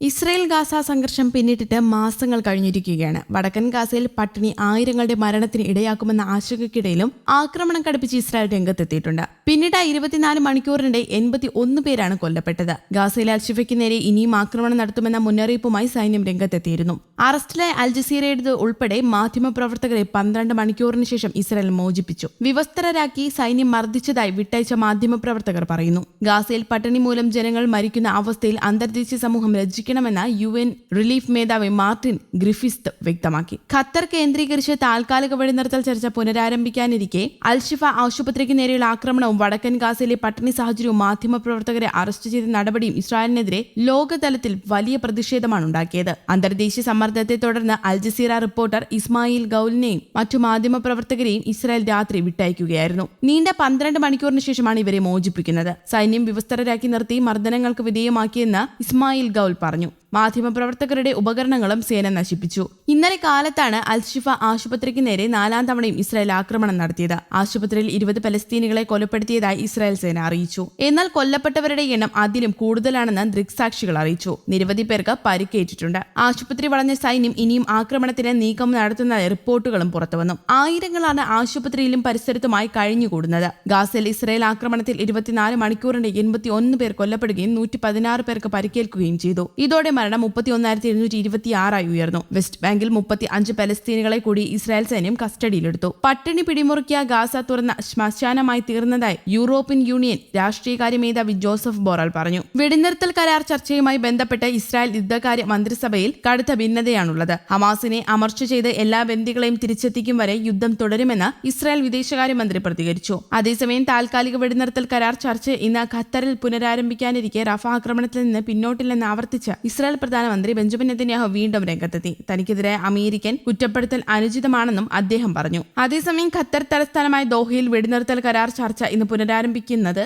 Israel Gaza സംഘർഷം പിന്നിട്ടിട്ട് മാസങ്ങൾ കഴിഞ്ഞിരിക്കുകയാണ്. വടക്കൻ ഗാസയിൽ പട്ടിണി ആയിരങ്ങളുടെ മരണത്തിന് ഇടയാക്കുമെന്ന ആശങ്കയ്ക്കിടയിലും ആക്രമണം കടുപ്പിച്ച് ഇസ്രായേൽ രംഗത്തെത്തിയിട്ടുണ്ട്. പിന്നീട് ഇരുപത്തിനാല് മണിക്കൂറിനിടെ എൺപത്തി ഒന്ന് പേരാണ് കൊല്ലപ്പെട്ടത്. ഗാസയിലെ അൽഷിഫയ്ക്ക് നേരെ ഇനിയും ആക്രമണം നടത്തുമെന്ന മുന്നറിയിപ്പുമായി സൈന്യം രംഗത്തെത്തിയിരുന്നു. അറസ്റ്റിലായ അൽ ജസീറയുടെ ഉൾപ്പെടെ മാധ്യമപ്രവർത്തകരെ പന്ത്രണ്ട് മണിക്കൂറിന് ശേഷം ഇസ്രായേൽ മോചിപ്പിച്ചു. വിവസ്ത്രരാക്കി സൈന്യം മർദ്ദിച്ചതായി വിട്ടയച്ച മാധ്യമപ്രവർത്തകർ പറയുന്നു. ഗാസയിൽ പട്ടിണി മൂലം ജനങ്ങൾ മരിക്കുന്ന അവസ്ഥയിൽ അന്തർദേശീയ സമൂഹം ലജ്ജിക്കണമെന്ന് യു എൻ റിലീഫ് മേധാവി മാർട്ടിൻ ഗ്രിഫിസ്ത് വ്യക്തമാക്കി. ഖത്തർ കേന്ദ്രീകരിച്ച് താൽക്കാലിക വെടിനിർത്തൽ ചർച്ച പുനരാരംഭിക്കാനിരിക്കെ അൽഷിഫ ആശുപത്രിക്ക് നേരെയുള്ള ആക്രമണവും വടക്കൻ ഗാസയിലെ പട്ടിണി സാഹചര്യവും മാധ്യമപ്രവർത്തകരെ അറസ്റ്റ് ചെയ്ത നടപടിയും ഇസ്രായേലിനെതിരെ ലോകതലത്തിൽ വലിയ പ്രതിഷേധമാണ് ഉണ്ടാക്കിയത്. അന്തർദേശീയ സമ്മർദ്ദത്തെ തുടർന്ന് അൽ ജസീറ റിപ്പോർട്ടർ ഇസ്മായിൽ ഗൌലിനെയും മറ്റു മാധ്യമപ്രവർത്തകരെയും ഇസ്രായേൽ രാത്രി വിട്ടയക്കുകയായിരുന്നു. നീണ്ട പന്ത്രണ്ട് മണിക്കൂറിന് ശേഷമാണ് ഇവരെ മോചിപ്പിക്കുന്നത്. സൈന്യം വിവസ്തരരാക്കി നിർത്തി മർദ്ദനങ്ങൾക്ക് വിധേയമാക്കിയെന്ന് ഇസ്മായിൽ ഗൌൽ പറഞ്ഞു. മാധ്യമപ്രവർത്തകരുടെ ഉപകരണങ്ങളും സേന നശിപ്പിച്ചു. ഇന്നലെ കാലത്താണ് അൽഷിഫ ആശുപത്രിക്ക് നേരെ നാലാം തവണയും ഇസ്രായേൽ ആക്രമണം നടത്തിയത്. ആശുപത്രിയിൽ ഇരുപത് പലസ്തീനികളെ കൊലപ്പെടുത്തിയതായി ഇസ്രായേൽ സേന അറിയിച്ചു. എന്നാൽ കൊല്ലപ്പെട്ടവരുടെ എണ്ണം അതിലും കൂടുതലാണെന്ന് ദൃക്സാക്ഷികൾ അറിയിച്ചു. നിരവധി പേർക്ക് പരിക്കേറ്റിട്ടുണ്ട്. ആശുപത്രി വളഞ്ഞ സൈന്യം ഇനിയും ആക്രമണത്തിന് നീക്കം നടത്തുന്ന റിപ്പോർട്ടുകളും പുറത്തുവന്നു. ആയിരങ്ങളാണ് ആശുപത്രിയിലും പരിസരത്തുമായി കഴിഞ്ഞുകൂടുന്നത്. ഗാസയിൽ ഇസ്രായേൽ ആക്രമണത്തിൽ ഇരുപത്തിനാല് മണിക്കൂറിന്റെ എൺപത്തി ഒന്ന് പേർ കൊല്ലപ്പെടുകയും നൂറ്റി പതിനാറ് പേർക്ക് പരിക്കേൽക്കുകയും ചെയ്തു. ഇതോടെ മരണം മുപ്പത്തി ഒന്നായിരത്തി എഴുന്നൂറ്റി ഇരുപത്തി ആറായി ഉയർന്നു. വെസ്റ്റ് ബാങ്കിൽ മുപ്പത്തി അഞ്ച് പലസ്തീനുകളെ കൂടി ഇസ്രായേൽ സൈന്യം കസ്റ്റഡിയിലെടുത്തു. പട്ടിണി പിടിമുറുക്കിയ ഗാസ തുറന്ന ശ്മശാനമായി തീർന്നതായി യൂറോപ്യൻ യൂണിയൻ രാഷ്ട്രീയകാര്യ മേധാവി ജോസഫ് ബോറൽ പറഞ്ഞു. വെടിനിർത്തൽ കരാർ ചർച്ചയുമായി ബന്ധപ്പെട്ട് ഇസ്രായേൽ യുദ്ധകാര്യ മന്ത്രിസഭയിൽ കടുത്ത ഭിന്നതയാണുള്ളത്. ഹമാസിനെ അമർച്ച ചെയ്ത് എല്ലാ ബന്ദികളെയും തിരിച്ചെത്തിക്കും വരെ യുദ്ധം തുടരുമെന്ന് ഇസ്രായേൽ വിദേശകാര്യമന്ത്രി പ്രതികരിച്ചു. അതേസമയം താൽക്കാലിക വെടിനിർത്തൽ കരാർ ചർച്ച ഇന്ന് ഖത്തറിൽ പുനരാരംഭിക്കാനിരിക്കെ റഫ ആക്രമണത്തിൽ നിന്ന് പിന്നോട്ടില്ലെന്ന് ആവർത്തിച്ച് ഇസ്രായേൽ പ്രധാനമന്ത്രി ബെഞ്ചമിൻ നെതന്യാഹു വീണ്ടും രംഗത്തെത്തി. തനിക്കെതിരെ അമേരിക്കൻ കുറ്റപ്പെടുത്തൽ അനുചിതമാണെന്നും അദ്ദേഹം പറഞ്ഞു. അതേസമയം ഖത്തർ തലസ്ഥാനമായ ദോഹയിൽ വെടിനിർത്തൽ കരാർ ചർച്ച ഇന്ന് പുനരാരംഭിക്കുന്നത്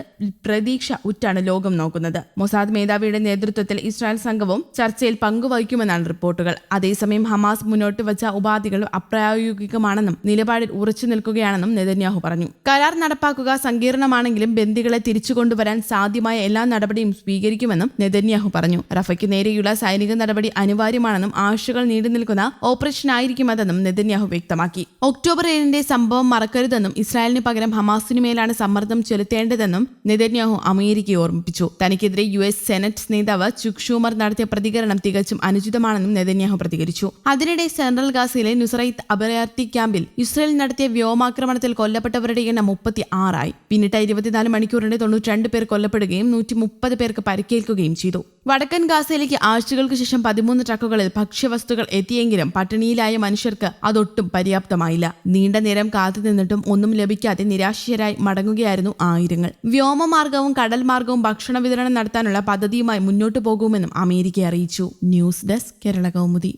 പ്രതീക്ഷ ഉറ്റാണ് ലോകം നോക്കുന്നത്. മൊസാദ് മേധാവിയുടെ നേതൃത്വത്തിൽ ഇസ്രായേൽ സംഘവും ചർച്ചയിൽ പങ്കുവഹിക്കുമെന്നാണ് റിപ്പോർട്ടുകൾ. അതേസമയം ഹമാസ് മുന്നോട്ട് വച്ച ഉപാധികൾ അപ്രായോഗികമാണെന്നും നിലപാടിൽ ഉറച്ചു നിൽക്കുകയാണെന്നും നെതന്യാഹു പറഞ്ഞു. കരാർ നടപ്പാക്കുക സങ്കീർണമാണെങ്കിലും ബന്ദികളെ തിരിച്ചു കൊണ്ടുവരാൻ സാധ്യമായ എല്ലാ നടപടിയും സ്വീകരിക്കുമെന്നും നെതന്യാഹു പറഞ്ഞു. റഫയ്ക്ക് നേരെയുള്ള സൈനിക നടപടി അനിവാര്യമാണെന്നും ആഴ്ചകൾ നീണ്ടു നിൽക്കുന്ന ഓപ്പറേഷൻ ആയിരിക്കുമെന്നും നെതന്യാഹു വ്യക്തമാക്കി. ഒക്ടോബർ ഏഴിന്റെ സംഭവം മറക്കരുതെന്നും ഇസ്രായേലിന് പകരം ഹമാസിനു മേലാണ് സമ്മർദ്ദം ചെലുത്തേണ്ടതെന്നും നെതന്യാഹു അമേരിക്കയെ ഓർമ്മിപ്പിച്ചു. തനിക്കെതിരെ യു എസ് സെനറ്റ് നേതാവ് ചുക് ഷൂമർ നടത്തിയ പ്രതികരണം തികച്ചും അനുചിതമാണെന്നും നെതന്യാഹു പ്രതികരിച്ചു. അതിനിടെ സെൻട്രൽ ഗാസയിലെ നുസറൈത്ത് അഭയാർത്ഥി ക്യാമ്പിൽ ഇസ്രായേൽ നടത്തിയ വ്യോമാക്രമണത്തിൽ കൊല്ലപ്പെട്ടവരുടെ എണ്ണം മുപ്പത്തി ആറായി പിന്നിട്ട ഇരുപത്തിനാല് മണിക്കൂറിന്റെ തൊണ്ണൂറ്റിരണ്ട് പേർ കൊല്ലപ്പെടുകയും നൂറ്റി മുപ്പത് പേർക്ക് പരിക്കേൽക്കുകയും ചെയ്തു. വടക്കൻ ഗാസയിലേക്ക് ആഴ്ചകൾക്ക് ശേഷം പതിമൂന്ന് ട്രക്കുകളിൽ ഭക്ഷ്യവസ്തുക്കൾ എത്തിയെങ്കിലും പട്ടിണിയിലായ മനുഷ്യർക്ക് അതൊട്ടും പര്യാപ്തമായില്ല. നീണ്ട നേരം കാത്തുനിന്നിട്ടും ഒന്നും ലഭിക്കാതെ നിരാശരായി മടങ്ങുകയായിരുന്നു ആയിരങ്ങൾ. വ്യോമമാർഗവും കടൽ മാർഗവും ഭക്ഷണ വിതരണം നടത്താനുള്ള പദ്ധതിയുമായി മുന്നോട്ടു പോകുമെന്നും അമേരിക്ക അറിയിച്ചു. News desk Kerala Kaumudi.